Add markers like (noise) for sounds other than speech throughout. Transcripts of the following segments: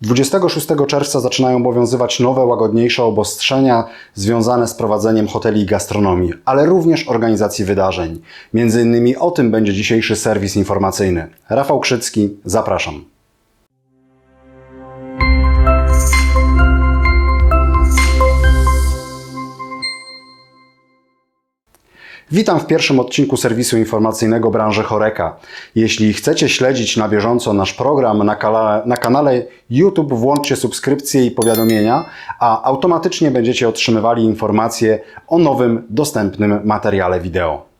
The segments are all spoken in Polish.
26 czerwca zaczynają obowiązywać nowe, łagodniejsze obostrzenia związane z prowadzeniem hoteli i gastronomii, ale również organizacji wydarzeń. Między innymi o tym będzie dzisiejszy serwis informacyjny. Rafał Krzycki, zapraszam. Witam w pierwszym odcinku serwisu informacyjnego branży Choreka. Jeśli chcecie śledzić na bieżąco nasz program na, kala, na kanale YouTube, włączcie subskrypcje i powiadomienia, a automatycznie będziecie otrzymywali informacje o nowym, dostępnym materiale wideo.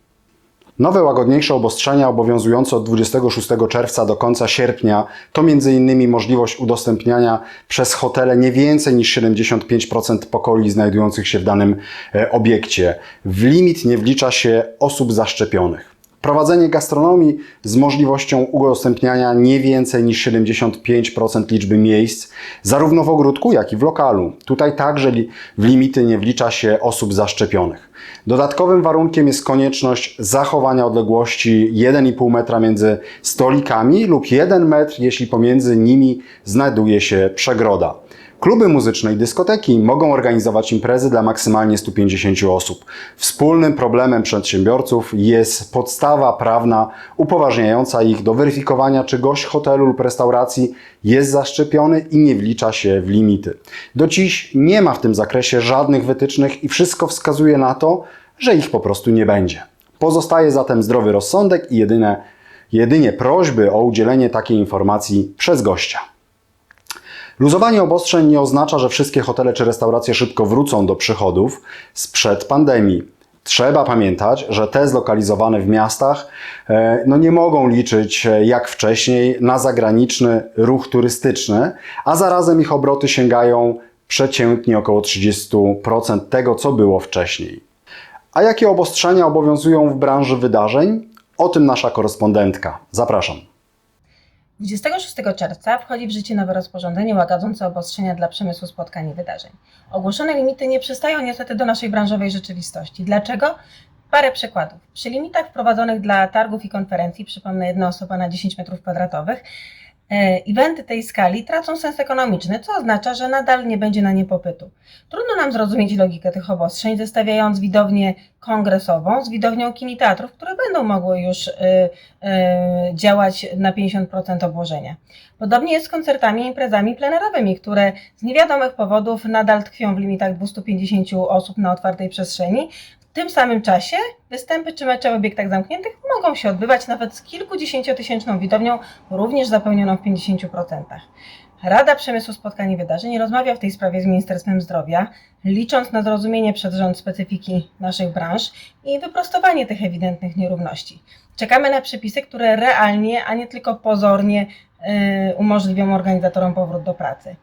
Nowe, łagodniejsze obostrzenia obowiązujące od 26 czerwca do końca sierpnia to m.in. możliwość udostępniania przez hotele nie więcej niż 75% pokoi znajdujących się w danym e, obiekcie. W limit nie wlicza się osób zaszczepionych. Prowadzenie gastronomii z możliwością udostępniania nie więcej niż 75% liczby miejsc, zarówno w ogródku, jak i w lokalu. Tutaj także w limity nie wlicza się osób zaszczepionych. Dodatkowym warunkiem jest konieczność zachowania odległości 1,5 metra między stolikami lub 1 metr, jeśli pomiędzy nimi znajduje się przegroda. Kluby muzyczne i dyskoteki mogą organizować imprezy dla maksymalnie 150 osób. Wspólnym problemem przedsiębiorców jest podstawa prawna upoważniająca ich do weryfikowania, czy gość hotelu lub restauracji jest zaszczepiony i nie wlicza się w limity. Do dziś nie ma w tym zakresie żadnych wytycznych i wszystko wskazuje na to, że ich po prostu nie będzie. Pozostaje zatem zdrowy rozsądek i jedyne, jedynie prośby o udzielenie takiej informacji przez gościa. Luzowanie obostrzeń nie oznacza, że wszystkie hotele czy restauracje szybko wrócą do przychodów sprzed pandemii. Trzeba pamiętać, że te zlokalizowane w miastach e, no nie mogą liczyć e, jak wcześniej na zagraniczny ruch turystyczny, a zarazem ich obroty sięgają przeciętnie około 30% tego, co było wcześniej. A jakie obostrzenia obowiązują w branży wydarzeń? O tym nasza korespondentka. Zapraszam. 26 czerwca wchodzi w życie nowe rozporządzenie łagodzące obostrzenia dla przemysłu spotkań i wydarzeń. Ogłoszone limity nie przystają niestety do naszej branżowej rzeczywistości. Dlaczego? Parę przykładów. Przy limitach wprowadzonych dla targów i konferencji, przypomnę jedna osoba na 10 m2, e, eventy tej skali tracą sens ekonomiczny, co oznacza, że nadal nie będzie na nie popytu. Trudno nam zrozumieć logikę tych obostrzeń, zestawiając widownię kongresową z widownią kin i teatrów, które będą mogły już y, y, działać na 50% obłożenia. Podobnie jest z koncertami i imprezami plenerowymi, które z niewiadomych powodów nadal tkwią w limitach 250 osób na otwartej przestrzeni. Tym samym czasie występy czy mecze w obiektach zamkniętych mogą się odbywać nawet z kilkudziesięciotysięczną widownią, również zapełnioną w 50%. Rada Przemysłu Spotkań i Wydarzeń rozmawia w tej sprawie z Ministerstwem Zdrowia, licząc na zrozumienie przez rząd specyfiki naszych branż i wyprostowanie tych ewidentnych nierówności. Czekamy na przepisy, które realnie, a nie tylko pozornie y, umożliwią organizatorom powrót do pracy.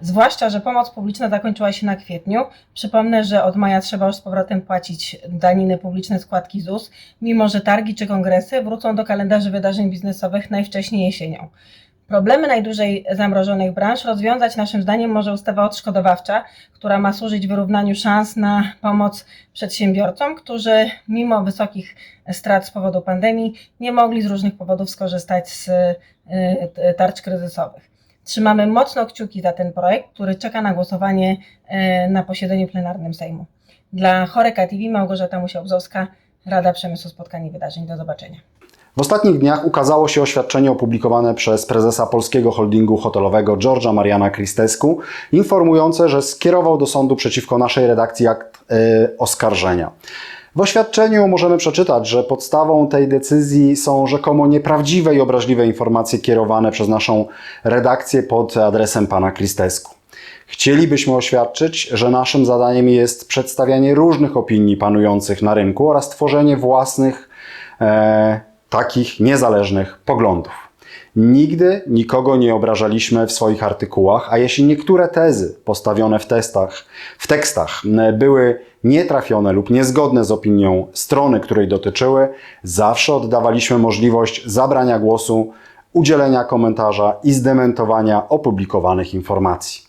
Zwłaszcza, że pomoc publiczna zakończyła się na kwietniu. Przypomnę, że od maja trzeba już z powrotem płacić daniny publiczne składki ZUS, mimo że targi czy kongresy wrócą do kalendarzy wydarzeń biznesowych najwcześniej jesienią. Problemy najdłużej zamrożonych branż rozwiązać naszym zdaniem może ustawa odszkodowawcza, która ma służyć wyrównaniu szans na pomoc przedsiębiorcom, którzy mimo wysokich strat z powodu pandemii nie mogli z różnych powodów skorzystać z y, tarcz kryzysowych. Trzymamy mocno kciuki za ten projekt, który czeka na głosowanie y, na posiedzeniu plenarnym Sejmu. Dla Choreka TV Małgorzata Musiałbzowska, Rada Przemysłu Spotkań i Wydarzeń. Do zobaczenia. W ostatnich dniach ukazało się oświadczenie opublikowane przez prezesa polskiego holdingu hotelowego Georgia Mariana Christescu, informujące, że skierował do sądu przeciwko naszej redakcji akt e, oskarżenia. W oświadczeniu możemy przeczytać, że podstawą tej decyzji są rzekomo nieprawdziwe i obraźliwe informacje kierowane przez naszą redakcję pod adresem pana Christescu. Chcielibyśmy oświadczyć, że naszym zadaniem jest przedstawianie różnych opinii panujących na rynku oraz tworzenie własnych e, takich niezależnych poglądów. Nigdy nikogo nie obrażaliśmy w swoich artykułach, a jeśli niektóre tezy postawione w testach, w tekstach były nietrafione lub niezgodne z opinią strony, której dotyczyły, zawsze oddawaliśmy możliwość zabrania głosu, udzielenia komentarza i zdementowania opublikowanych informacji.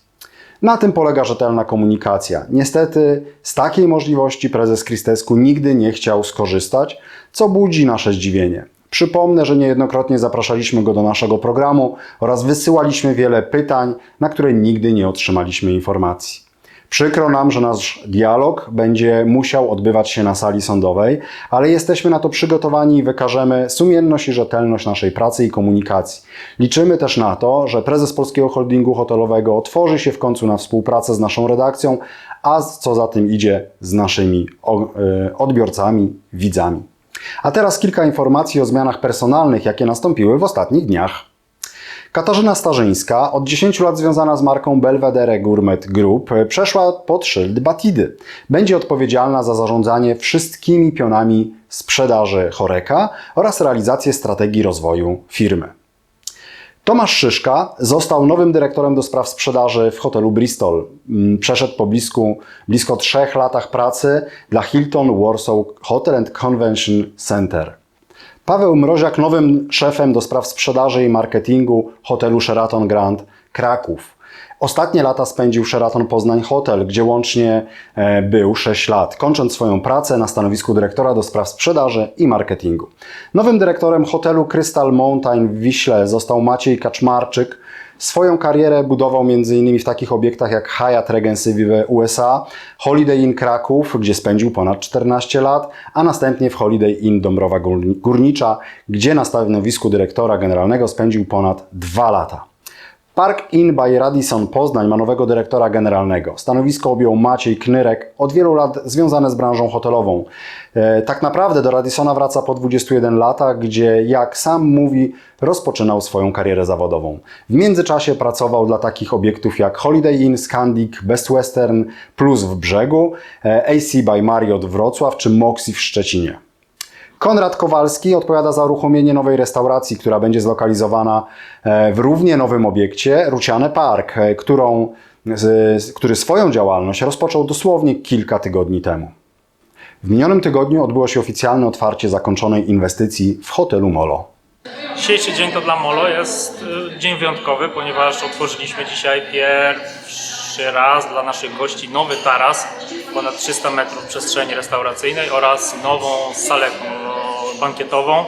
Na tym polega rzetelna komunikacja. Niestety z takiej możliwości prezes Christescu nigdy nie chciał skorzystać, co budzi nasze zdziwienie. Przypomnę, że niejednokrotnie zapraszaliśmy go do naszego programu oraz wysyłaliśmy wiele pytań, na które nigdy nie otrzymaliśmy informacji. Przykro nam, że nasz dialog będzie musiał odbywać się na sali sądowej, ale jesteśmy na to przygotowani i wykażemy sumienność i rzetelność naszej pracy i komunikacji. Liczymy też na to, że prezes Polskiego Holdingu Hotelowego otworzy się w końcu na współpracę z naszą redakcją, a co za tym idzie z naszymi e, odbiorcami, widzami. A teraz kilka informacji o zmianach personalnych, jakie nastąpiły w ostatnich dniach. Katarzyna Starzyńska, od 10 lat związana z marką Belvedere Gourmet Group, przeszła pod szyld Batidy. Będzie odpowiedzialna za zarządzanie wszystkimi pionami sprzedaży Choreka oraz realizację strategii rozwoju firmy. Tomasz Szyszka został nowym dyrektorem do spraw sprzedaży w hotelu Bristol. Mm, Przeszedł po blisku, blisko trzech latach pracy dla Hilton Warsaw Hotel and Convention Center. Paweł Mroziak nowym szefem do spraw sprzedaży i marketingu hotelu Sheraton Grand Kraków. Ostatnie lata spędził Sheraton Poznań Hotel, gdzie łącznie e, był 6 lat, kończąc swoją pracę na stanowisku dyrektora do spraw sprzedaży i marketingu. Nowym dyrektorem hotelu Crystal Mountain w Wiśle został Maciej Kaczmarczyk. Swoją karierę budował m.in. w takich obiektach jak Hyatt Regency w USA, Holiday Inn Kraków, gdzie spędził ponad 14 lat, a następnie w Holiday Inn Dąbrowa Górni- Górnicza, gdzie na stanowisku dyrektora generalnego spędził ponad 2 lata. Park Inn by Radisson Poznań ma nowego dyrektora generalnego. Stanowisko objął Maciej Knyrek, od wielu lat związany z branżą hotelową. E, tak naprawdę do Radissona wraca po 21 latach, gdzie, jak sam mówi, rozpoczynał swoją karierę zawodową. W międzyczasie pracował dla takich obiektów jak Holiday Inn, Scandic, Best Western Plus w Brzegu, e, AC by Marriott Wrocław czy Moxie w Szczecinie. Konrad Kowalski odpowiada za uruchomienie nowej restauracji, która będzie zlokalizowana e, w równie nowym obiekcie Ruciane Park, e, którą, który swoją działalność rozpoczął dosłownie kilka tygodni temu. W minionym tygodniu odbyło się oficjalne otwarcie zakończonej inwestycji w hotelu Molo. Dzisiejszy dzień to dla Molo jest y, dzień wyjątkowy, ponieważ otworzyliśmy dzisiaj pierwszy raz dla naszych gości nowy taras, ponad 300 metrów przestrzeni restauracyjnej oraz nową salę bankietową.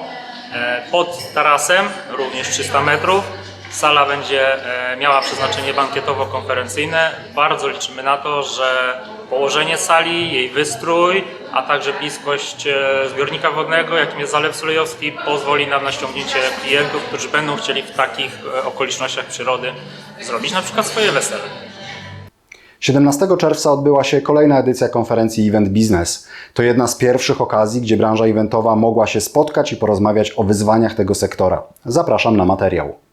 E, Pod tarasem również 300 metrów. Sala będzie e, miała przeznaczenie bankietowo-konferencyjne. Bardzo liczymy na to, że położenie sali, jej wystrój, a także bliskość e, zbiornika wodnego, jakim jest Zalew Sulejowski, pozwoli nam na ściągnięcie klientów, którzy będą chcieli w takich okolicznościach przyrody zrobić na przykład swoje wesele. 17 czerwca odbyła się kolejna edycja konferencji Event Business. To jedna z pierwszych okazji, gdzie branża eventowa mogła się spotkać i porozmawiać o wyzwaniach tego sektora. Zapraszam na materiał.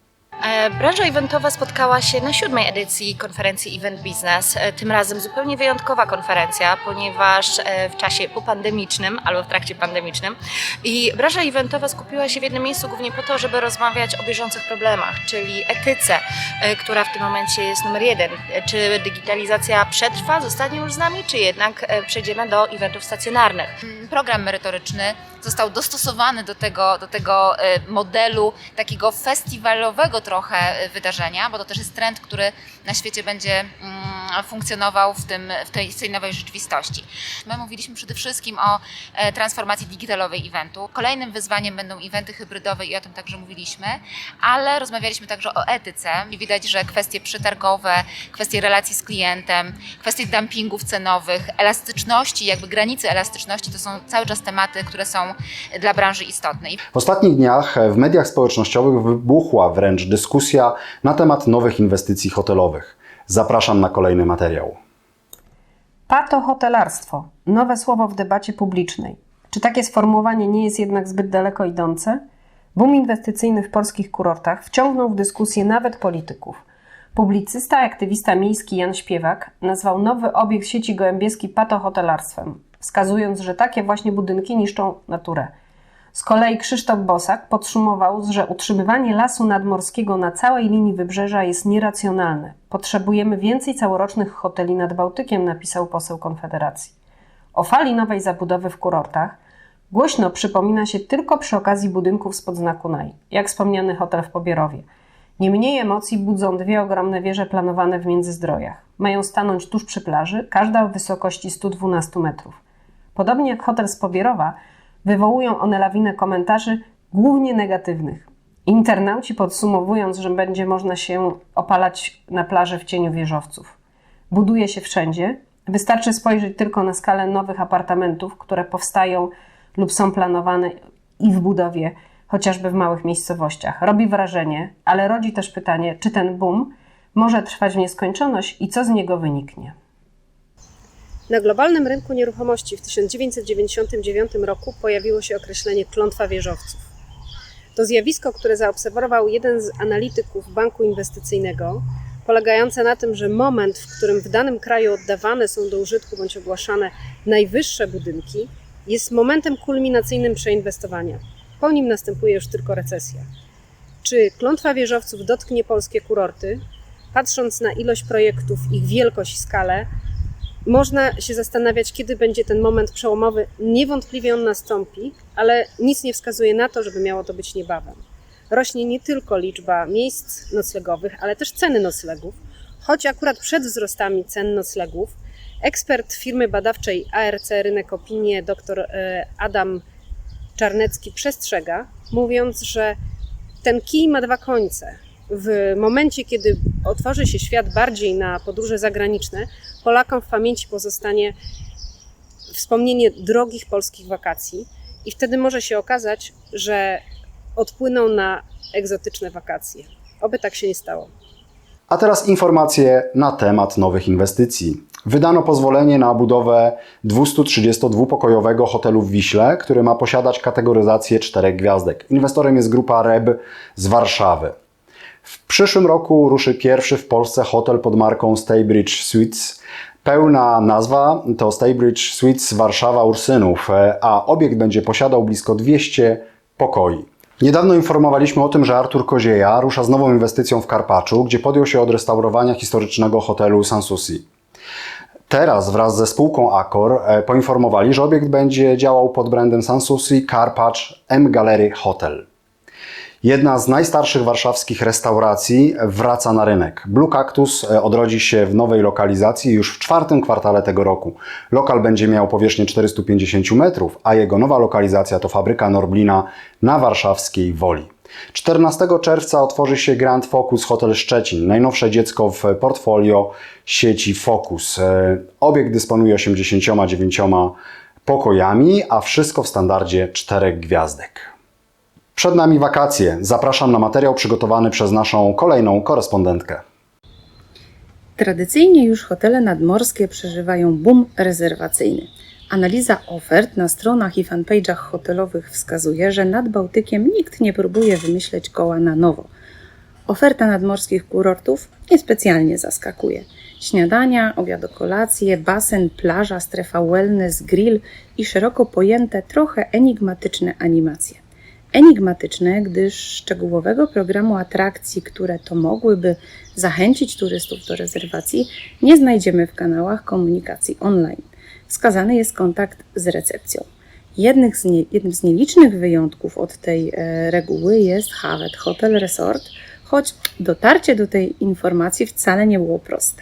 Branża eventowa spotkała się na siódmej edycji konferencji Event Business. E, Tym razem zupełnie wyjątkowa konferencja, ponieważ e, w czasie popandemicznym albo w trakcie pandemicznym i branża eventowa skupiła się w jednym miejscu głównie po to, żeby rozmawiać o bieżących problemach, czyli etyce, e, która w tym momencie jest numer jeden. Czy digitalizacja przetrwa, zostanie już z nami, czy jednak przejdziemy do eventów stacjonarnych? program merytoryczny został dostosowany do tego, do tego e, modelu takiego festiwalowego trochę e, wydarzenia, bo to też jest trend, który na świecie będzie mm, funkcjonował w, tym, w tej, tej nowej rzeczywistości. My mówiliśmy przede wszystkim o e, transformacji digitalowej eventu. Kolejnym wyzwaniem będą eventy hybrydowe i o tym także mówiliśmy, ale rozmawialiśmy także o etyce i widać, że kwestie przetargowe, kwestie relacji z klientem, kwestie dumpingów cenowych, elastyczności, jakby granice elastyczności to są cały czas tematy, które są dla branży istotne. I W ostatnich dniach w mediach społecznościowych wybuchła wręcz dyskusja na temat nowych inwestycji hotelowych. Zapraszam na kolejny materiał. Patohotelarstwo. Nowe słowo w debacie publicznej. Czy takie sformułowanie nie jest jednak zbyt daleko idące? Boom inwestycyjny w polskich kurortach wciągnął w dyskusję nawet polityków. Publicysta i aktywista miejski Jan Śpiewak nazwał nowy obiekt sieci gołębieskiej patohotelarstwem, wskazując, że takie właśnie budynki niszczą naturę. Z kolei Krzysztof Bosak podsumował, że utrzymywanie lasu nadmorskiego na całej linii wybrzeża jest nieracjonalne. Potrzebujemy więcej całorocznych hoteli nad Bałtykiem, napisał poseł Konfederacji. O fali nowej zabudowy w kurortach głośno przypomina się tylko przy okazji budynków spod znaku NAJ, jak wspomniany hotel w Pobierowie. Nie mniej emocji budzą dwie ogromne wieże planowane w Międzyzdrojach. Mają stanąć tuż przy plaży, każda w wysokości 112 metrów. Podobnie jak hotel z Pobierowa, wywołują one lawinę komentarzy głównie negatywnych. Internauci podsumowując, że będzie można się opalać na plaży w cieniu wieżowców. Buduje się wszędzie. Wystarczy spojrzeć tylko na skalę nowych apartamentów, które powstają lub są planowane i w budowie, chociażby w małych miejscowościach. Robi wrażenie, ale rodzi też pytanie, czy ten boom może trwać w nieskończoność i co z niego wyniknie. Na globalnym rynku nieruchomości w 1999 roku pojawiło się określenie klątwa wieżowców. To zjawisko, które zaobserwował jeden z analityków banku inwestycyjnego, polegające na tym, że moment, w którym w danym kraju oddawane są do użytku bądź ogłaszane najwyższe budynki, jest momentem kulminacyjnym przeinwestowania. Po nim następuje już tylko recesja. Czy klątwa wieżowców dotknie polskie kurorty? Patrząc na ilość projektów, ich wielkość i skalę, można się zastanawiać, kiedy będzie ten moment przełomowy. Niewątpliwie on nastąpi, ale nic nie wskazuje na to, żeby miało to być niebawem. Rośnie nie tylko liczba miejsc noclegowych, ale też ceny noclegów, choć akurat przed wzrostami cen noclegów ekspert firmy badawczej ARC Rynek Opinie dr e, Adam Czarnecki przestrzega, mówiąc, że ten kij ma dwa końce. W momencie, kiedy otworzy się świat bardziej na podróże zagraniczne, Polakom w pamięci pozostanie wspomnienie drogich polskich wakacji i wtedy może się okazać, że odpłyną na egzotyczne wakacje. Oby tak się nie stało. A teraz informacje na temat nowych inwestycji. Wydano pozwolenie na budowę 232-pokojowego hotelu w Wiśle, który ma posiadać kategoryzację 4 gwiazdek. Inwestorem jest grupa REB z Warszawy. W przyszłym roku ruszy pierwszy w Polsce hotel pod marką Staybridge Suites. Pełna nazwa to Staybridge Suites Warszawa Ursynów, a obiekt będzie posiadał blisko 200 pokoi. Niedawno informowaliśmy o tym, że Artur Kozieja rusza z nową inwestycją w Karpaczu, gdzie podjął się odrestaurowania historycznego hotelu Sanssouci. Teraz wraz ze spółką Accor e, poinformowali, że obiekt będzie działał pod brandem Sanssouci Karpacz M Gallery Hotel. Jedna z najstarszych warszawskich restauracji wraca na rynek. Blue Cactus e, odrodzi się w nowej lokalizacji już w czwartym kwartale tego roku. Lokal będzie miał powierzchnię 450 metrów, a jego nowa lokalizacja to fabryka Norblina na warszawskiej Woli. 14 czerwca otworzy się Grand Focus Hotel Szczecin, najnowsze dziecko w portfolio sieci Focus. E, Obiekt dysponuje 89 pokojami, a wszystko w standardzie 4 gwiazdek. Przed nami wakacje. Zapraszam na materiał przygotowany przez naszą kolejną korespondentkę. Tradycyjnie już hotele nadmorskie przeżywają boom rezerwacyjny. Analiza ofert na stronach i fanpage'ach hotelowych wskazuje, że nad Bałtykiem nikt nie próbuje wymyśleć koła na nowo. Oferta nadmorskich kurortów niespecjalnie zaskakuje. Śniadania, obiadokolacje, basen, plaża, strefa wellness, grill i szeroko pojęte, trochę enigmatyczne animacje. Enigmatyczne, gdyż szczegółowego programu atrakcji, które to mogłyby zachęcić turystów do rezerwacji, nie znajdziemy w kanałach komunikacji online. Wskazany jest kontakt z recepcją. Jednym z, nie, jednym z nielicznych wyjątków od tej e, reguły jest Havet Hotel Resort, choć dotarcie do tej informacji wcale nie było proste.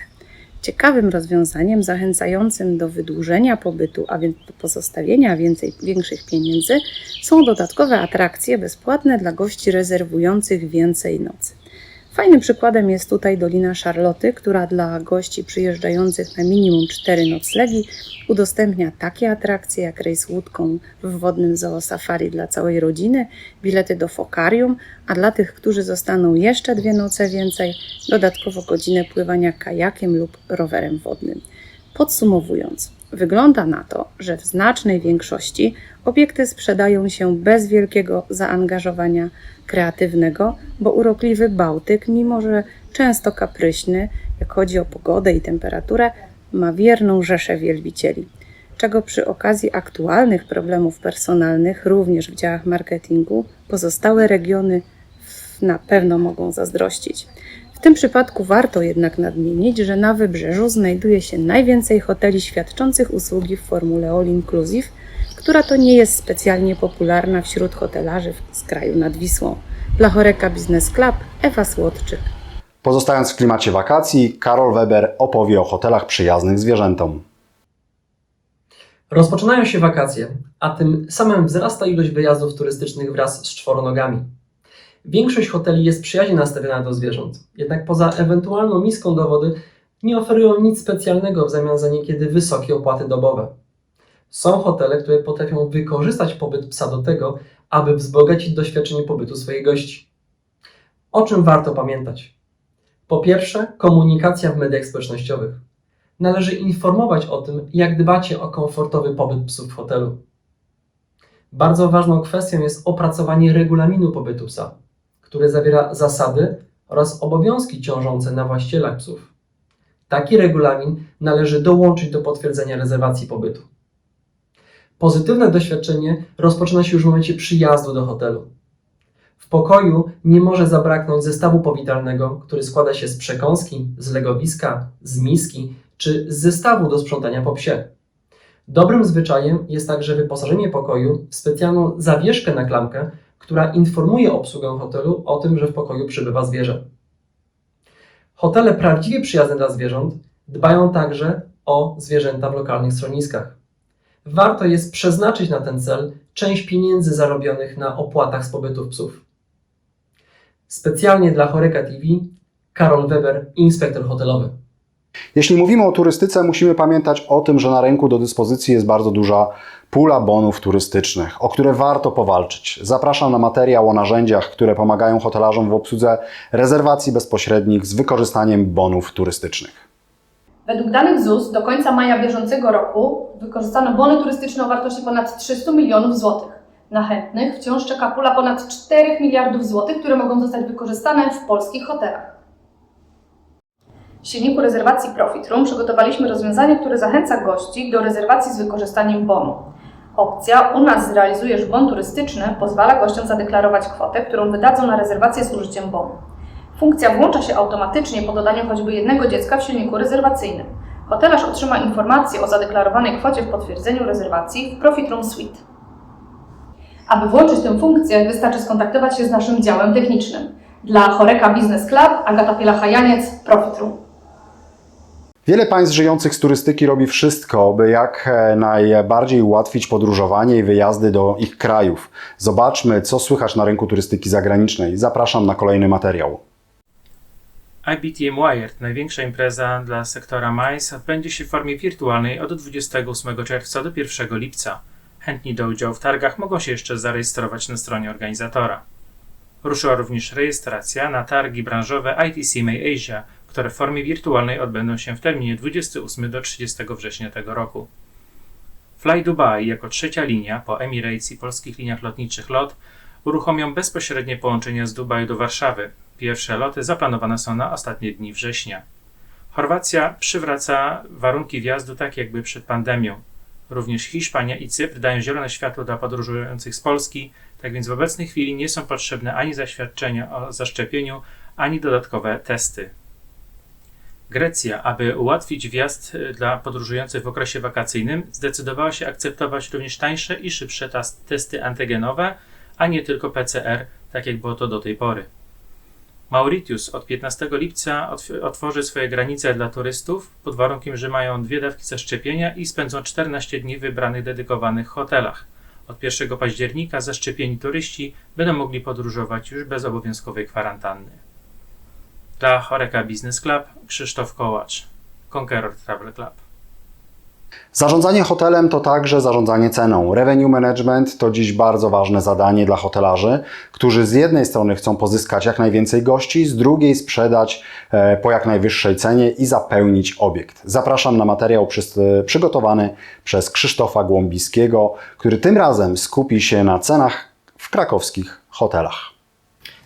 Ciekawym rozwiązaniem zachęcającym do wydłużenia pobytu, a więc do pozostawienia więcej, większych pieniędzy, są dodatkowe atrakcje bezpłatne dla gości rezerwujących więcej nocy. Fajnym przykładem jest tutaj Dolina Szarloty, która dla gości przyjeżdżających na minimum 4 noclegi udostępnia takie atrakcje jak rejs łódką w wodnym zoo safari dla całej rodziny, bilety do fokarium, a dla tych, którzy zostaną jeszcze dwie noce więcej, dodatkowo godzinę pływania kajakiem lub rowerem wodnym. Podsumowując, wygląda na to, że w znacznej większości obiekty sprzedają się bez wielkiego zaangażowania kreatywnego, bo urokliwy Bałtyk, mimo że często kapryśny, jak chodzi o pogodę i temperaturę, ma wierną rzeszę wielbicieli, czego przy okazji aktualnych problemów personalnych, również w działach marketingu, pozostałe regiony na pewno mogą zazdrościć. W tym przypadku warto jednak nadmienić, że na wybrzeżu znajduje się najwięcej hoteli świadczących usługi w formule All Inclusive, która to nie jest specjalnie popularna wśród hotelarzy z kraju nad Wisłą. Dla Choreka Business Club Ewa Słodczyk. Pozostając w klimacie wakacji, Karol Weber opowie o hotelach przyjaznych zwierzętom. Rozpoczynają się wakacje, a tym samym wzrasta ilość wyjazdów turystycznych wraz z czworonogami. Większość hoteli jest przyjaźnie nastawiona do zwierząt, jednak poza ewentualną miską do wody nie oferują nic specjalnego w zamian za niekiedy wysokie opłaty dobowe. Są hotele, które potrafią wykorzystać pobyt psa do tego, aby wzbogacić doświadczenie pobytu swoich gości. O czym warto pamiętać? Po pierwsze, komunikacja w mediach społecznościowych. Należy informować o tym, jak dbacie o komfortowy pobyt psów w hotelu. Bardzo ważną kwestią jest opracowanie regulaminu pobytu psa, który zawiera zasady oraz obowiązki ciążące na właścicielach psów. Taki regulamin należy dołączyć do potwierdzenia rezerwacji pobytu. Pozytywne doświadczenie rozpoczyna się już w momencie przyjazdu do hotelu. W pokoju nie może zabraknąć zestawu powitalnego, który składa się z przekąski, z legowiska, z miski czy z zestawu do sprzątania po psie. Dobrym zwyczajem jest także wyposażenie pokoju w specjalną zawieszkę na klamkę, która informuje obsługę hotelu o tym, że w pokoju przybywa zwierzę. Hotele prawdziwie przyjazne dla zwierząt dbają także o zwierzęta w lokalnych schroniskach. Warto jest przeznaczyć na ten cel część pieniędzy zarobionych na opłatach z pobytów psów. Specjalnie dla Choreka TV Karol Weber, inspektor hotelowy. Jeśli mówimy o turystyce, musimy pamiętać o tym, że na rynku do dyspozycji jest bardzo duża pula bonów turystycznych, o które warto powalczyć. Zapraszam na materiał o narzędziach, które pomagają hotelarzom w obsłudze rezerwacji bezpośrednich z wykorzystaniem bonów turystycznych. Według danych ZUS do końca maja bieżącego roku wykorzystano bony turystyczne o wartości ponad 300 milionów złotych. Na chętnych wciąż czeka pula ponad 4 miliardów złotych, które mogą zostać wykorzystane w polskich hotelach. W silniku rezerwacji Profit Room przygotowaliśmy rozwiązanie, które zachęca gości do rezerwacji z wykorzystaniem bonu. Opcja U nas zrealizujesz bon turystyczny pozwala gościom zadeklarować kwotę, którą wydadzą na rezerwację z użyciem bonu. Funkcja włącza się automatycznie po dodaniu choćby jednego dziecka w silniku rezerwacyjnym. Hotelarz otrzyma informację o zadeklarowanej kwocie w potwierdzeniu rezerwacji w Profit Room Suite. Aby włączyć tę funkcję, wystarczy skontaktować się z naszym działem technicznym. Dla Choreka Business Club Agata Pielachajaniec, Profit Room. Wiele państw żyjących z turystyki robi wszystko, by jak e, najbardziej ułatwić podróżowanie i wyjazdy do ich krajów. Zobaczmy, co słychać na rynku turystyki zagranicznej. Zapraszam na kolejny materiał. IBTM Wired, największa impreza dla sektora MICE, odbędzie się w formie wirtualnej od 28 czerwca do 1 lipca. Chętni do udziału w targach mogą się jeszcze zarejestrować na stronie organizatora. Ruszyła również rejestracja na targi branżowe ITC May Asia, które w formie wirtualnej odbędą się w terminie 28 do 30 września tego roku. Fly Dubai jako trzecia linia po Emirates i polskich liniach lotniczych LOT uruchomią bezpośrednie połączenia z Dubaju do Warszawy. Pierwsze loty zaplanowane są na ostatnie dni września. Chorwacja przywraca warunki wjazdu tak jakby przed pandemią. Również Hiszpania i Cypr dają zielone światło dla podróżujących z Polski, tak więc w obecnej chwili nie są potrzebne ani zaświadczenia o zaszczepieniu, ani dodatkowe testy. Grecja, aby ułatwić wjazd y, dla podróżujących w okresie wakacyjnym, zdecydowała się akceptować również tańsze i szybsze testy antygenowe, a nie tylko PCR, tak jak było to do tej pory. Mauritius od 15 lipca otw- otworzy swoje granice dla turystów pod warunkiem, że mają dwie dawki zaszczepienia i spędzą 14 dni w wybranych dedykowanych hotelach. Od 1 października zaszczepieni turyści będą mogli podróżować już bez obowiązkowej kwarantanny. Dla Choreka Business Club Krzysztof Kołacz, Conqueror Travel Club. Zarządzanie hotelem to także zarządzanie ceną. Revenue management to dziś bardzo ważne zadanie dla hotelarzy, którzy z jednej strony chcą pozyskać jak najwięcej gości, z drugiej sprzedać e, po jak najwyższej cenie i zapełnić obiekt. Zapraszam na materiał przys- przygotowany przez Krzysztofa Głąbiskiego, który tym razem skupi się na cenach w krakowskich hotelach.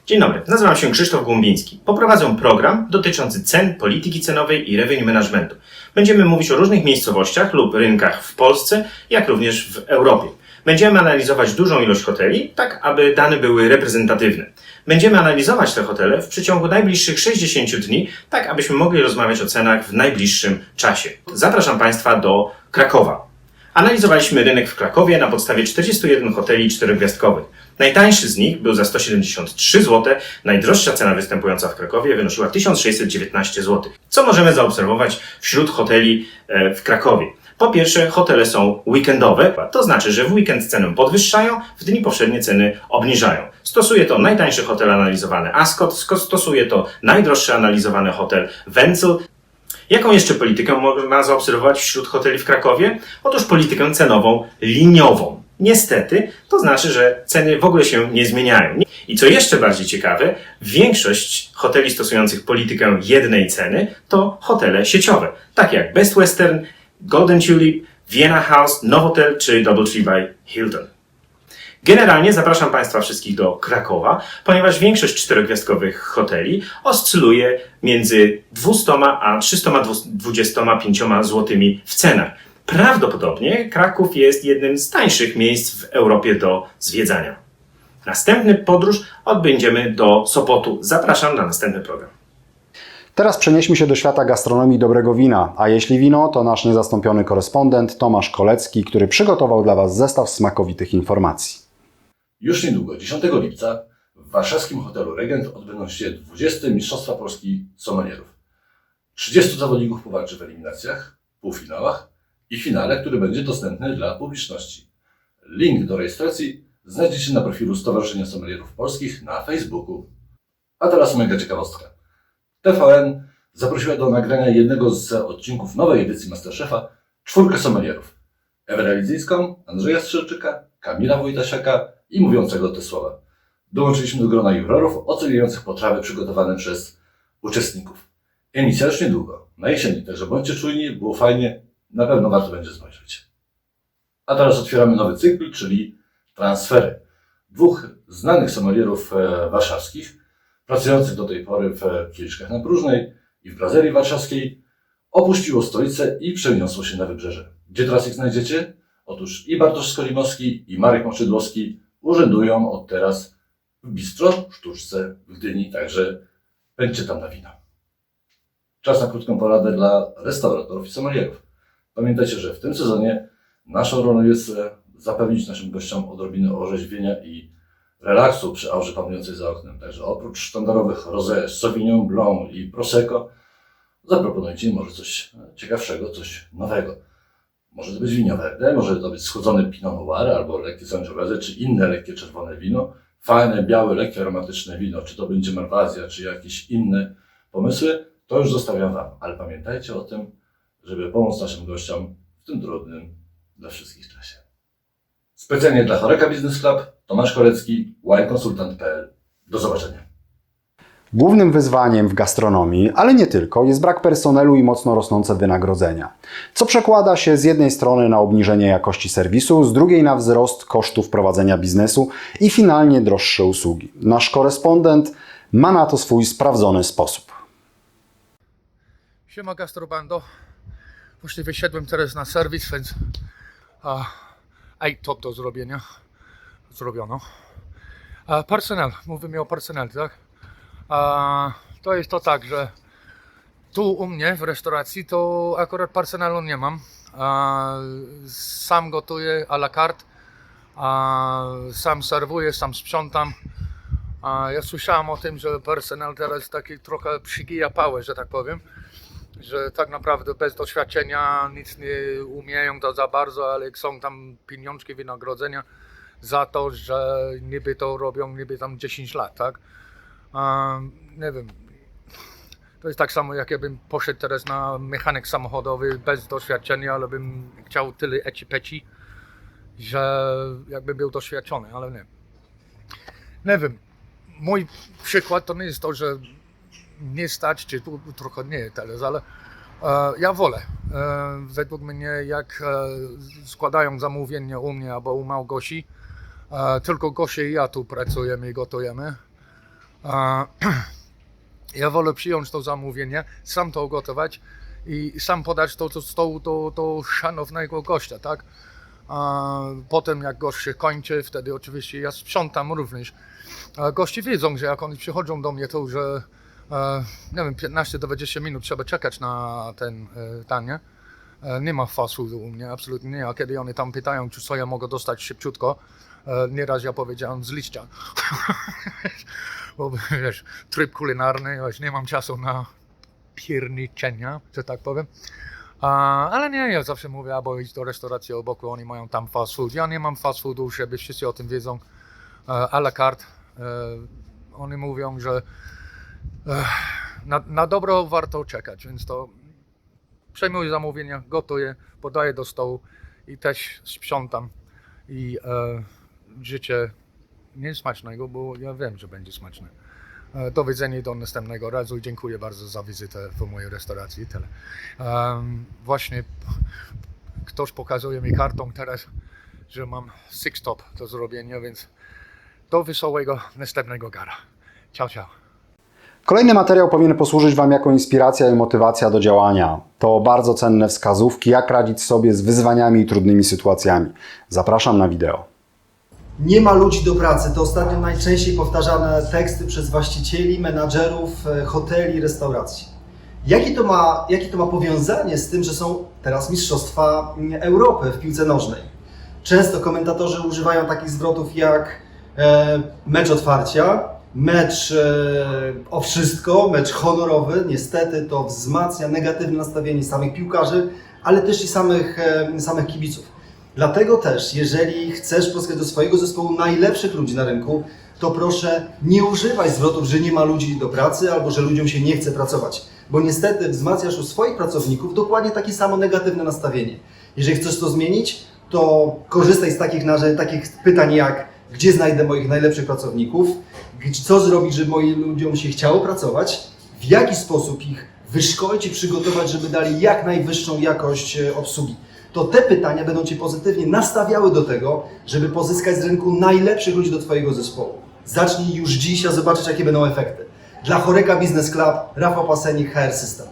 Dzień dobry, nazywam się Krzysztof Głąbiński. Poprowadzę program dotyczący cen, polityki cenowej i revenue managementu. Będziemy mówić o różnych miejscowościach lub rynkach w Polsce, jak również w Europie. Będziemy analizować dużą ilość hoteli, tak aby dane były reprezentatywne. Będziemy analizować te hotele w przeciągu najbliższych 60 dni, tak abyśmy mogli rozmawiać o cenach w najbliższym czasie. Zapraszam Państwa do Krakowa. Analizowaliśmy rynek w Krakowie na podstawie 41 hoteli czterogwiazdkowych. Najtańszy z nich był za 173 zł, najdroższa cena występująca w Krakowie wynosiła 1619 zł. Co możemy zaobserwować wśród hoteli e, w Krakowie? Po pierwsze, hotele są weekendowe, to znaczy, że w weekend cenę podwyższają, w dni powszednie ceny obniżają. Stosuje to najtańszy hotel analizowany Ascot, stosuje to najdroższy analizowany hotel Wenzel. Jaką jeszcze politykę można zaobserwować wśród hoteli w Krakowie? Otóż politykę cenową liniową. Niestety, to znaczy, że ceny w ogóle się nie zmieniają. I co jeszcze bardziej ciekawe, większość hoteli stosujących politykę jednej ceny to hotele sieciowe, takie jak Best Western, Golden Tulip, Vienna House, Novotel czy Doubletree by Hilton. Generalnie zapraszam Państwa wszystkich do Krakowa, ponieważ większość czterogwiazdkowych hoteli oscyluje między 200 a 325 zł w cenach. Prawdopodobnie Kraków jest jednym z tańszych miejsc w Europie do zwiedzania. Następny podróż odbędziemy do Sopotu. Zapraszam na następny program. Teraz przenieśmy się do świata gastronomii dobrego wina, a jeśli wino, to nasz niezastąpiony korespondent Tomasz Kolecki, który przygotował dla Was zestaw smakowitych informacji. Już niedługo, 10 lipca, w warszawskim hotelu Regent odbędą się 20. Mistrzostwa Polski Sommelierów. 30 zawodników powalczy w eliminacjach, półfinałach i finale, który będzie dostępny dla publiczności. Link do rejestracji znajdziecie na profilu Stowarzyszenia Sommelierów Polskich na Facebooku. A teraz mega ciekawostka. TVN zaprosiła do nagrania jednego z odcinków nowej edycji Masterchefa czwórkę sommelierów. Ewę Realizyjską, Andrzeja Strzelczyka, Kamila Wojtasiaka i mówiącego te słowa. Dołączyliśmy do grona jurorów oceniających potrawy przygotowane przez uczestników. Emisja już niedługo, na jesieni, także bądźcie czujni, było fajnie, na pewno warto będzie spojrzeć. A teraz otwieramy nowy cykl, czyli transfery. Dwóch znanych sommelierów e, warszawskich, pracujących do tej pory w Kieliszkach na Próżnej i w Brazerii Warszawskiej, opuściło stolicę i przeniosło się na wybrzeże. Gdzie teraz ich znajdziecie? Otóż i Bartosz Skolimowski, i Marek Moczydłowski urzędują od teraz w Bistro Sztuczce w Gdyni, także będzie tam na wino. Czas na krótką poradę dla restauratorów i sommelierów. Pamiętajcie, że w tym sezonie naszą rolą jest e, zapewnić naszym gościom odrobinę orzeźwienia i relaksu przy aurze panującej za oknem. Także oprócz sztandarowych rosé Sauvignon Blanc i Prosecco, zaproponujcie im może coś ciekawszego, coś nowego. Może to być wino verde, może to być schłodzony Pinot Noir albo lekkie Sangiovese, czy inne lekkie czerwone wino. Fajne, białe, lekkie, aromatyczne wino, czy to będzie Malwazja, czy jakieś inne pomysły, to już zostawiam Wam. Ale pamiętajcie o tym, żeby pomóc naszym gościom w tym trudnym dla wszystkich czasie. Specjalnie dla Choreka Business Club, Tomasz Korecki, wineconsultant.pl. Do zobaczenia. Głównym wyzwaniem w gastronomii, ale nie tylko, jest brak personelu i mocno rosnące wynagrodzenia. Co przekłada się z jednej strony na obniżenie jakości serwisu, z drugiej na wzrost kosztów prowadzenia biznesu i finalnie droższe usługi. Nasz korespondent ma na to swój sprawdzony sposób. Siema Gastrobando. Właśnie wysiadłem teraz na serwis, więc a, ej, top do zrobienia. Zrobiono. A, personel, mówimy o personel, tak? A, to jest to tak, że tu u mnie w restauracji to akurat personelu nie mam. A, sam gotuję à la carte. A, sam serwuję, sam sprzątam. A, ja słyszałem o tym, że personel teraz taki trochę przygija pałę, że tak powiem że tak naprawdę bez doświadczenia nic nie umieją to za bardzo, ale są tam pieniążki wynagrodzenia za to, że niby to robią niby tam 10 lat, tak? A, nie wiem. To jest tak samo jak ja bym poszedł teraz na mechanik samochodowy bez doświadczenia, ale bym chciał tyle eci peci, że jakby był doświadczony, ale nie. Nie wiem. Mój przykład to nie jest to, że nie stać, czy tu trochę nie teraz, ale e, ja wolę. E, według mnie, jak e, składają zamówienia u mnie albo u Małgosi, tylko Gosia i ja tu pracujemy i gotujemy. (clears throat) Ja wolę przyjąć to zamówienie, sam to ugotować i sam podać to do stołu do, do szanownego gościa, tak? A potem jak gość się kończy, wtedy oczywiście ja sprzątam również. A goście wiedzą, że jak oni przychodzą do mnie, to że nie wiem, 15 do 20 minut trzeba czekać na ten e, danie. E, nie ma fast foodu u mnie, absolutnie nie. A kiedy oni tam pytają, czy co ja mogę dostać szybciutko, e, nieraz ja powiedziałem z liścia. (laughs) Bo wiesz, tryb kulinarny, wiesz, nie mam czasu na pierniczenia, że tak powiem. A, ale nie, ja zawsze mówię, albo iść do restauracji obok, oni mają tam fast food. Ja nie mam fast foodu, żeby wszyscy o tym wiedzą. E, a la carte. E, oni mówią, że e, na, na dobro warto czekać, więc to przejmuję zamówienia, gotuję, podaję do stołu i też sprzątam. I e, życzę nie smacznego, bo ja wiem, że będzie smaczne. E, Do widzenia do następnego razu i dziękuję bardzo za wizytę w mojej restauracji. i Tyle. Em, właśnie ktoś pokazuje mi kartą teraz, że mam six top do zrobienia, więc do wesołego następnego gara. Ciao, ciao. Kolejny materiał powinien posłużyć Wam jako inspiracja i motywacja do działania. To bardzo cenne wskazówki, jak radzić sobie z wyzwaniami i trudnymi sytuacjami. Zapraszam na wideo. Nie ma ludzi do pracy. To ostatnio najczęściej powtarzane teksty przez właścicieli, menadżerów e, hoteli, restauracji. Jakie to, ma, jakie to ma powiązanie z tym, że są teraz Mistrzostwa mm, Europy w piłce nożnej? Często komentatorzy używają takich zwrotów jak e, mecz otwarcia, mecz e, o wszystko, mecz honorowy. Niestety to wzmacnia negatywne nastawienie samych piłkarzy, ale też i samych, e, samych kibiców. Dlatego też, jeżeli chcesz pozyskać do swojego zespołu najlepszych ludzi na rynku, to proszę nie używaj zwrotów, że nie ma ludzi do pracy albo że ludziom się nie chce pracować, bo niestety wzmacniasz u swoich pracowników dokładnie takie samo negatywne nastawienie. Jeżeli chcesz to zmienić, to korzystaj z takich, narze- takich pytań jak gdzie znajdę moich najlepszych pracowników, co zrobić, żeby moim ludziom się chciało pracować, w jaki sposób ich wyszkolić i przygotować, żeby dali jak najwyższą jakość e, obsługi to te pytania będą Cię pozytywnie nastawiały do tego, żeby pozyskać z rynku najlepszych ludzi do Twojego zespołu. Zacznij już dziś, a zobaczysz, jakie będą efekty. Dla Choreka Business Club, Rafał Pasenik, HR System.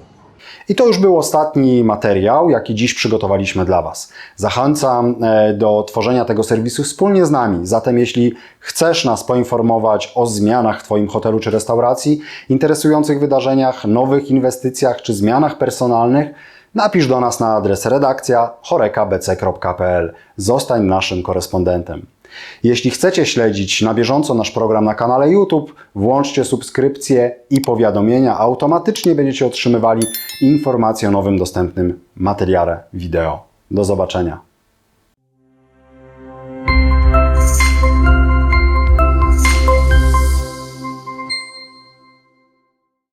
I to już był ostatni materiał, jaki dziś przygotowaliśmy dla Was. Zachęcam e, do tworzenia tego serwisu wspólnie z nami. Zatem, jeśli chcesz nas poinformować o zmianach w Twoim hotelu czy restauracji, interesujących wydarzeniach, nowych inwestycjach czy zmianach personalnych, napisz do nas na adres redakcja chorekabc.pl. Zostań naszym korespondentem. Jeśli chcecie śledzić na bieżąco nasz program na kanale YouTube, włączcie subskrypcję i powiadomienia. Automatycznie będziecie otrzymywali informacje o nowym dostępnym materiale wideo. Do zobaczenia.